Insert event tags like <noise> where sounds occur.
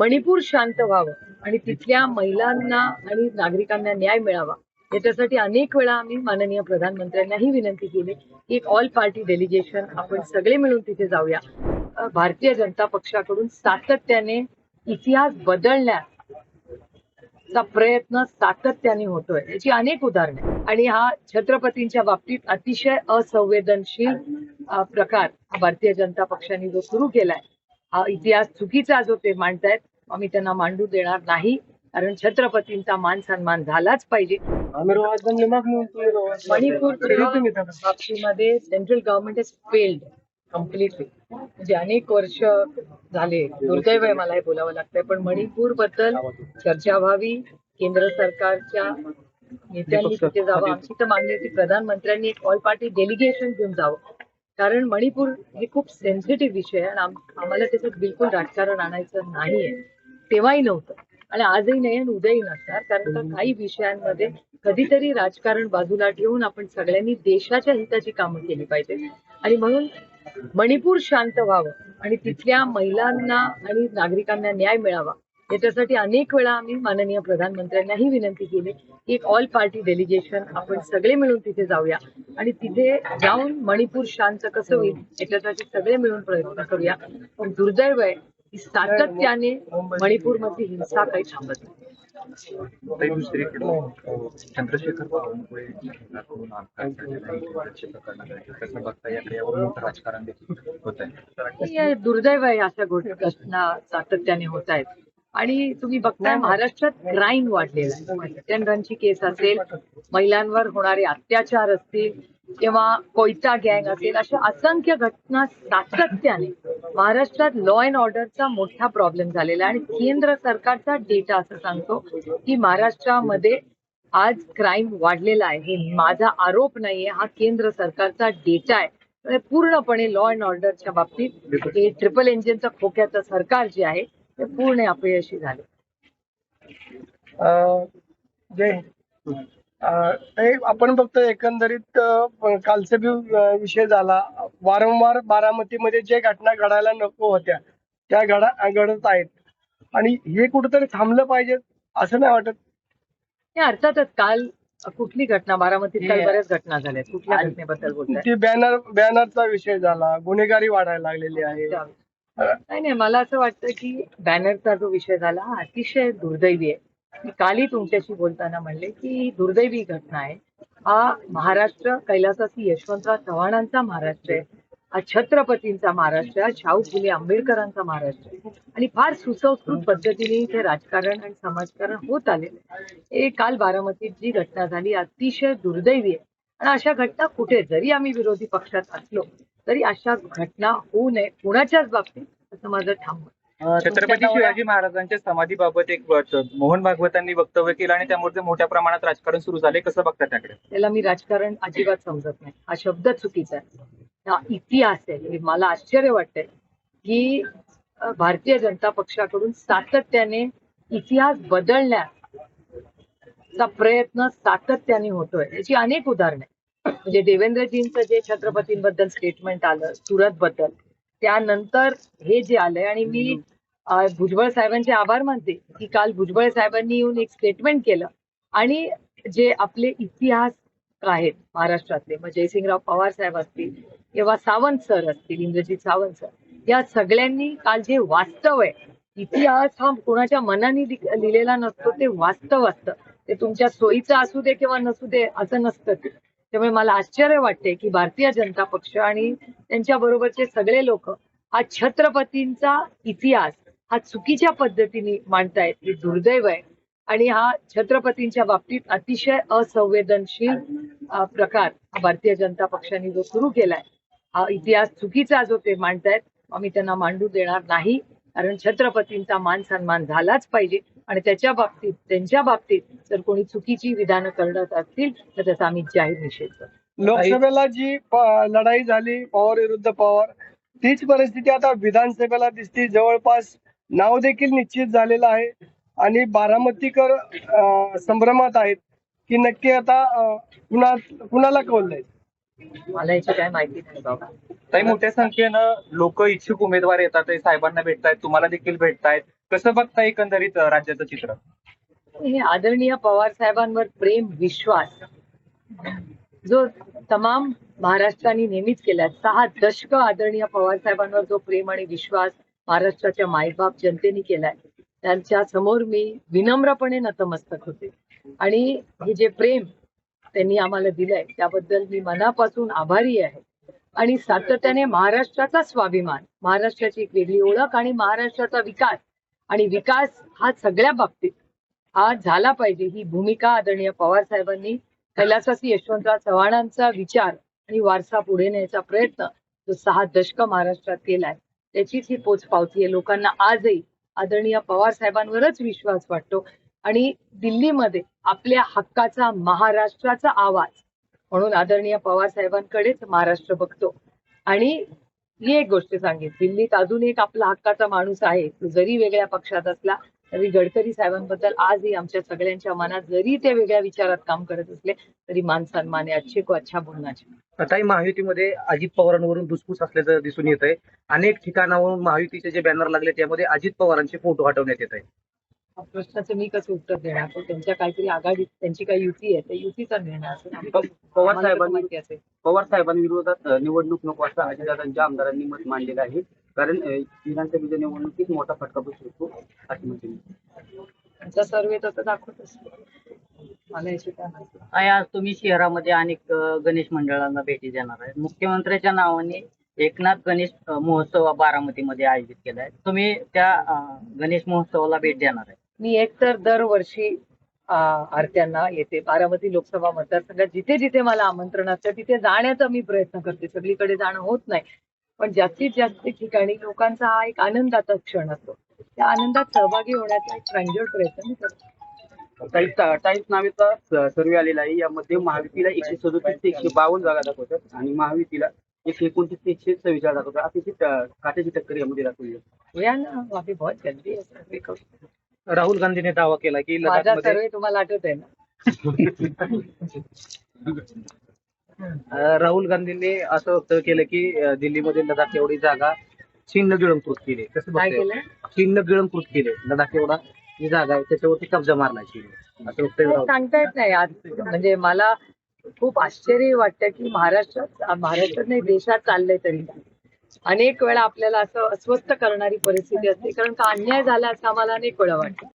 मणिपूर शांत व्हावं आणि तिथल्या महिलांना आणि नागरिकांना न्याय मिळावा. याच्यासाठी अनेक वेळा आम्ही माननीय प्रधानमंत्र्यांनाही विनंती केली की एक ऑल पार्टी डेलिगेशन आपण सगळे मिळून तिथे जाऊया. भारतीय जनता पक्षाकडून सातत्याने इतिहास बदलण्याचा प्रयत्न सातत्याने होतोय. याची अनेक उदाहरणे. आणि हा छत्रपतींच्या बाबतीत अतिशय असंवेदनशील प्रकार हा भारतीय जनता पक्षाने जो सुरू केलाय हा इतिहास चुकीचा जो ते मांडतायत आम्ही त्यांना मांडू देणार नाही कारण छत्रपतींचा मान सन्मान झालाच पाहिजे. मणिपूर बाबतीमध्ये central government is failed completely म्हणजे अनेक वर्ष झाले दुर्दैव आहे मला हे बोलावं लागतंय पण मणिपूरबद्दल चर्चा व्हावी केंद्र सरकारच्या नेत्यांनी तिथे जावं. आमची तर मागणी होती प्रधानमंत्र्यांनी एक ऑल पार्टी डेलिगेशन घेऊन जावं. कारण मणिपूर हे खूप सेन्सिटिव्ह विषय आहे आणि आम- आम्हाला त्याच्यात बिलकुल राजकारण आणायचं नाहीये. तेव्हाही नव्हतं. आणि आजही नाही आणि उद्याही नसणार. कारण का काही विषयांमध्ये कधीतरी राजकारण बाजूला ठेवून आपण सगळ्यांनी देशाच्या हिताची कामं केली पाहिजे. आणि म्हणून मणिपूर शांत व्हावं आणि तिथल्या महिलांना आणि नागरिकांना न्याय मिळावा. याच्यासाठी अनेक वेळा आम्ही माननीय प्रधानमंत्र्यांनाही विनंती केली की एक ऑल पार्टी डेलिगेशन आपण सगळे मिळून तिथे जाऊया. आणि तिथे जाऊन मणिपूर शांत कसं होईल याच्यासाठी सगळे मिळून प्रयत्न करूया. पण दुर्दैव आहे सातत्याने मणिपूरमधली हिंसा काही थांबत नाही. चंद्रशेखर बावनकुळे राजकारण हे दुर्दैव आहे अशा गोष्टी घटना सातत्याने होत आहेत. आणि तुम्ही बघताय महाराष्ट्रात क्राईम वाढलेला आहे. हिट अँड रनची केस असेल महिलांवर होणारे अत्याचार असतील किंवा कोयता गँग असेल अशा असंख्य घटना सातत्याने महाराष्ट्रात लॉ अँड ऑर्डरचा मोठा प्रॉब्लेम झालेला आहे. आणि केंद्र सरकारचा डेटा असं सांगतो की महाराष्ट्रामध्ये आज क्राईम वाढलेला आहे. हे माझा आरोप नाहीये. हा केंद्र सरकारचा डेटा आहे. पूर्णपणे लॉ अँड ऑर्डरच्या बाबतीत हे ट्रिपल इंजिनचं खोक्याचं सरकार जे आहे ते पूर्ण अपयशी झाले. जय आपण बघतो एकंदरीत कालचा बी विषय झाला. वारंवार बारामतीमध्ये जे घटना घडायला नको होत्या त्या घडा घडत आहेत. आणि हे कुठेतरी थांबलं पाहिजे असं नाही वाटत. हे अर्थातच काल कुठली घटना बारामतीत काल बऱ्याच घटना झाल्या. कुठल्या घटनेबद्दल बोलताय? की बॅनर बॅनरचा विषय झाला. गुन्हेगारी वाढायला लागलेली आहे. नाही नाही मला असं वाटतं की बॅनरचा जो विषय झाला हा अतिशय दुर्दैवी आहे. मी कालही तुमच्याशी बोलताना म्हणले की दुर्दैवी घटना आहे. हा महाराष्ट्र कैलासासी यशवंतराव चव्हाणांचा महाराष्ट्र आहे. हा छत्रपतींचा महाराष्ट्र आहे. शाहू फुले आंबेडकरांचा महाराष्ट्र आहे. आणि फार सुसंस्कृत पद्धतीने इथे राजकारण आणि समाजकारण होत आलेलं आहे. हे काल बारामतीत जी घटना झाली अतिशय दुर्दैवी आहे. आणि अशा घटना कुठे? जरी आम्ही विरोधी पक्षात असलो तरी अशा घटना होऊ नये. कुणाच्याच बाबतीत असं माझं ठाम छत्रपती शिवाजी महाराजांच्या समाधीबाबत एक मोहन भागवतांनी वक्तव्य केलं आणि त्यामुळे मोठ्या प्रमाणात राजकारण सुरू झाले. कसं बघता त्याकडे? त्याला मी राजकारण अजिबात समजत नाही. हा शब्द चुकीचा आहे. हा इतिहास आहे. हे मला आश्चर्य वाटतंय की भारतीय जनता पक्षाकडून सातत्याने इतिहास बदलण्याचा प्रयत्न सातत्याने होतोय. याची अनेक उदाहरणे. म्हणजे देवेंद्रजींचं जे छत्रपतींबद्दल स्टेटमेंट आलं सुरत बद्दल त्यानंतर हे जे आलंय आणि मी भुजबळ साहेबांचे आभार मानते की काल भुजबळ साहेबांनी येऊन एक स्टेटमेंट केलं. आणि जे आपले इतिहास आहेत महाराष्ट्रातले मग जयसिंगराव पवार साहेब असतील किंवा सावंत सर असतील इंद्रजित सावंत सर या सगळ्यांनी काल जे वास्तव आहे इतिहास हा कोणाच्या मनाने लिहिलेला नसतो ते वास्तव असतं. ते तुमच्या सोयीचं असू दे किंवा नसू दे असं नसतं. त्यामुळे मला आश्चर्य वाटते की भारतीय जनता पक्ष आणि त्यांच्या बरोबरचे सगळे लोक हा छत्रपतींचा इतिहास हा चुकीच्या पद्धतीने मांडतायत हे दुर्दैव आहे. आणि हा छत्रपतींच्या बाबतीत अतिशय असंवेदनशील प्रकार भारतीय जनता पक्षाने जो सुरू केलाय हा इतिहास चुकीचा जो ते मांडतायत आम्ही त्यांना मांडू देणार नाही. कारण छत्रपतींचा मान सन्मान झालाच पाहिजे. आणि त्याच्या बाबतीत त्यांच्या बाबतीत जर कोणी चुकीची विधानं करत असतील तर त्याचा आम्ही जाहीर निषेध करतो. लोकसभेला जी लढाई झाली पवार विरुद्ध पवार तीच परिस्थिती आता विधानसभेला दिसते. जवळपास नाव देखील निश्चित झालेलं आहे. आणि बारामतीकर संभ्रमात आहेत की नक्की आता कुणा कुणाला कौल द्यायचं मला याची काय माहिती नाही बाबा. काही मोठ्या संख्येनं लोक इच्छुक उमेदवार येतात ते साहेबांना भेटतायत तुम्हाला देखील भेटतायत. कसं बघता एकंदरीत राज्याचं चित्र? हे आदरणीय पवार साहेबांवर प्रेम विश्वास जो तमाम महाराष्ट्राने नेहमीच केलाय सहा दशक आदरणीय पवार साहेबांवर जो प्रेम आणि विश्वास महाराष्ट्राच्या मायबाप जनतेने केलाय. त्यांच्यासमोर मी विनम्रपणे नतमस्तक होते. आणि हे जे प्रेम त्यांनी आम्हाला दिलंय त्याबद्दल मी मनापासून आभारी आहे. आणि सातत्याने महाराष्ट्राचा स्वाभिमान महाराष्ट्राची एक वेगळी ओळख आणि महाराष्ट्राचा विकास. आणि विकास हा सगळ्या बाबतीत हा झाला पाहिजे. ही भूमिका आदरणीय पवार साहेबांनी कैलासवासी यशवंतराव चव्हाणांचा विचार आणि वारसा पुढे न्यायचा प्रयत्न जो सहा दशक महाराष्ट्रात केलाय. त्याचीच ही पोचपावती आहे लोकांना आजही आदरणीय पवार साहेबांवरच विश्वास वाटतो. आणि दिल्लीमध्ये आपल्या हक्काचा महाराष्ट्राचा आवाज म्हणून आदरणीय पवार साहेबांकडेच महाराष्ट्र बघतो. आणि ही एक गोष्ट सांगेन. दिल्लीत अजून एक आपला हक्काचा माणूस आहे. तो जरी वेगळ्या पक्षात असला तरी गडकरी साहेबांबद्दल आजही आमच्या सगळ्यांच्या मनात जरी ते वेगळ्या विचारात काम करत असले तरी मान सन्मान आहे अच्छे को अच्छा बोलण्याचे. आताही महायुतीमध्ये अजित पवारांवरून दुसपूस असल्याचं दिसून येत आहे अनेक ठिकाणावरून महायुतीचे जे बॅनर लागले त्यामध्ये अजित पवारांचे फोटो हटवण्यात येत आहे प्रश्नाचं मी कसं उत्तर देणार? तो त्यांच्या काहीतरी आघाडीत त्यांची काही युती आहे त्या युतीचा निर्णय असेल पवार साहेबांनी असेल. पवार साहेबांविरोधात निवडणूक नको असं अजितदादांच्या आमदारांनी मत मांडलेलं आहे. कारण विधानसभेच्या निवडणुकीत मोठा फटका बसू शकतो मत आहे. त्यांचा सर्वे तसं दाखवत असतो मला याची काय माहिती. काय आज तुम्ही शहरामध्ये अनेक गणेश मंडळांना भेटी देणार आहे. मुख्यमंत्र्यांच्या नावाने एकनाथ गणेश महोत्सव हा बारामतीमध्ये आयोजित केलाय तुम्ही त्या गणेश महोत्सवाला भेट देणार आहे. मी एकतर दरवर्षी आरत्यांना येते. बारामती लोकसभा मतदारसंघात जिथे जिथे मला आमंत्रण असतं तिथे जाण्याचा मी प्रयत्न करते. सगळीकडे जाणं होत नाही. पण जास्तीत जास्त ठिकाणी लोकांचा हा एक आनंदाचा क्षण असतो. त्या आनंदात सहभागी होण्याचा एक प्रांजळ प्रयत्न मी करते. टाईम्स नावेचा सर्वे आलेला आहे. यामध्ये महायुतीला एकशे सदोतीस ते एकशे बावन्न जागा दाखवतात आणि महायुतीला एकशे एकोणतीस ते एकशे सव्वीस जागा दाखवतात. अतिशय काट्याची टक्कर यामध्ये दाखवली आहे. या ना बहुत जल्दी. राहुल गांधीने दावा केला की माझा लडाखमध्ये सर्वे तुम्हाला आठवत आहे ना? <laughs> राहुल गांधींनी असं वक्तव्य केलं की दिल्लीमध्ये लडाख एवढी जागा चीननं गिळंकृत केली. कसं काय? केलंय चीननं गिळंकृत केले. लडाख एवढा जी जागा आहे त्याच्यावरती कब्जा मारला चीन असं वक्तव्य सांगता येत नाही. आज म्हणजे मला खूप आश्चर्य वाटतं की महाराष्ट्रात महाराष्ट्रात नाही देशात चाललंय तरी. अनेक वेळा आपल्याला असं अस्वस्थ करणारी परिस्थिती असते. कारण का अन्याय झाला असं आम्हाला अनेक वेळा वाटतं.